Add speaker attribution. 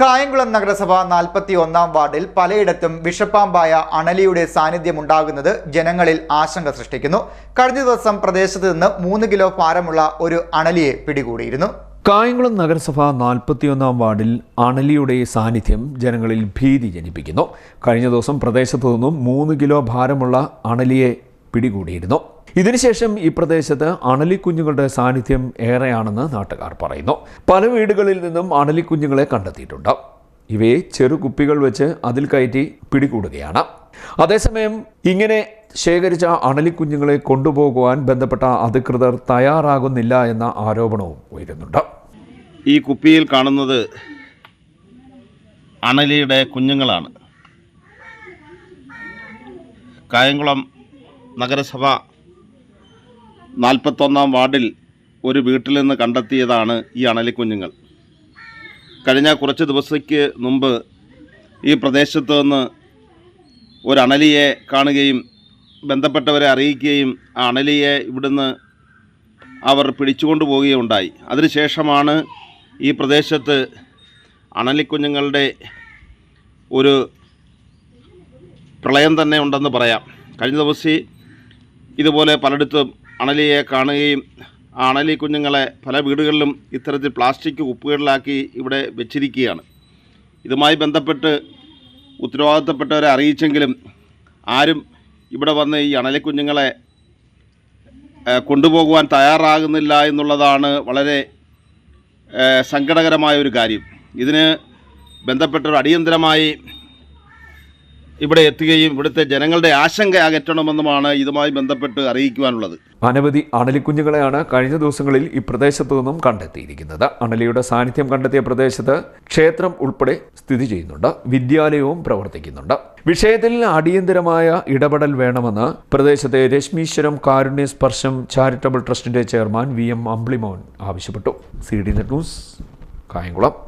Speaker 1: കായംകുളം നഗരസഭ നാൽപ്പത്തി ഒന്നാം വാർഡിൽ പലയിടത്തും വിഷപ്പാമ്പായ അണലിയുടെ സാന്നിധ്യമുണ്ടാകുന്നത് ജനങ്ങളിൽ ആശങ്ക സൃഷ്ടിക്കുന്നു. കഴിഞ്ഞ ദിവസം പ്രദേശത്ത് നിന്ന് മൂന്ന് കിലോ ഭാരമുള്ള ഒരു അണലിയെ പിടികൂടിയിരുന്നു.
Speaker 2: കായംകുളം നഗരസഭ നാൽപ്പത്തിയൊന്നാം വാർഡിൽ അണലിയുടെ സാന്നിധ്യം ജനങ്ങളിൽ ഭീതി ജനിപ്പിക്കുന്നു. കഴിഞ്ഞ ദിവസം പ്രദേശത്തു നിന്നും മൂന്ന് കിലോ ഭാരമുള്ള അണലിയെ പിടികൂടിയിരുന്നു. ഇതിനുശേഷം ഈ പ്രദേശത്ത് അണലിക്കുഞ്ഞുങ്ങളുടെ സാന്നിധ്യം ഏറെയാണെന്ന് നാട്ടുകാർ പറയുന്നു. പല വീടുകളിൽ നിന്നും അണലിക്കുഞ്ഞുങ്ങളെ കണ്ടെത്തിയിട്ടുണ്ട്. ഇവയെ ചെറു കുപ്പികൾ വെച്ച് അതിൽ കയറ്റി പിടികൂടുകയാണ്. അതേസമയം ഇങ്ങനെ ശേഖരിച്ച അണലിക്കുഞ്ഞുങ്ങളെ കൊണ്ടുപോകുവാൻ ബന്ധപ്പെട്ട അധികൃതർ തയ്യാറാകുന്നില്ല എന്ന ആരോപണവും ഉയരുന്നുണ്ട്.
Speaker 3: ഈ കുപ്പിയിൽ കാണുന്നത് അണലിയുടെ കുഞ്ഞുങ്ങളാണ്. കായംകുളം നഗരസഭ നാൽപ്പത്തൊന്നാം വാർഡിൽ ഒരു വീട്ടിൽ നിന്ന് കണ്ടെത്തിയതാണ് ഈ അണലിക്കുഞ്ഞുങ്ങൾ. കഴിഞ്ഞ കുറച്ച് ദിവസത്തേക്ക് മുമ്പ് ഈ പ്രദേശത്ത് നിന്ന് ഒരു അണലിയെ കാണുകയും ബന്ധപ്പെട്ടവരെ അറിയിക്കുകയും ആ അണലിയെ ഇവിടുന്ന് അവർ പിടിച്ചുകൊണ്ടു പോവുകയുണ്ടായി. അതിനുശേഷമാണ് ഈ പ്രദേശത്ത് അണലിക്കുഞ്ഞുങ്ങളുടെ ഒരു പ്രളയം തന്നെ ഉണ്ടെന്ന് പറയാം. കഴിഞ്ഞ ദിവസം ഇതുപോലെ പലയിടത്തും അണലിയെ കാണുകയും ആ അണലി കുഞ്ഞുങ്ങളെ പല വീടുകളിലും ഇത്തരത്തിൽ പ്ലാസ്റ്റിക് കുപ്പികളിലാക്കി ഇവിടെ വെച്ചിരിക്കുകയാണ്. ഇതുമായി ബന്ധപ്പെട്ട് ഉത്തരവാദിത്തപ്പെട്ടവരെ അറിയിച്ചെങ്കിലും ആരും ഇവിടെ വന്ന് ഈ അണലിക്കുഞ്ഞുങ്ങളെ കുഞ്ഞുങ്ങളെ കൊണ്ടുപോകുവാൻ തയ്യാറാകുന്നില്ല എന്നുള്ളതാണ് വളരെ സങ്കടകരമായ ഒരു കാര്യം. ഇതിന് ബന്ധപ്പെട്ടവർ അടിയന്തരമായി ഇവിടെ എത്തുകയും ഇവിടുത്തെ ജനങ്ങളുടെ ആശങ്ക അകറ്റണമെന്നുമാണ് ഇതുമായി ബന്ധപ്പെട്ട് അറിയിക്കുവാനുള്ളത്.
Speaker 2: അനവധി അണലിക്കുഞ്ഞുങ്ങളെയാണ് കഴിഞ്ഞ ദിവസങ്ങളിൽ ഈ പ്രദേശത്തു നിന്നും കണ്ടെത്തിയിരിക്കുന്നത്. അണലിയുടെ സാന്നിധ്യം കണ്ടെത്തിയ പ്രദേശത്ത് ക്ഷേത്രം ഉൾപ്പെടെ സ്ഥിതി ചെയ്യുന്നുണ്ട്. വിദ്യാലയവും പ്രവർത്തിക്കുന്നുണ്ട്. വിഷയത്തിൽ അടിയന്തരമായ ഇടപെടൽ വേണമെന്ന് പ്രദേശത്തെ രശ്മീശ്വരം കാരുണ്യ സ്പർശം ചാരിറ്റബിൾ ട്രസ്റ്റിന്റെ ചെയർമാൻ വി എം ആവശ്യപ്പെട്ടു. C D net news Kayamkulam.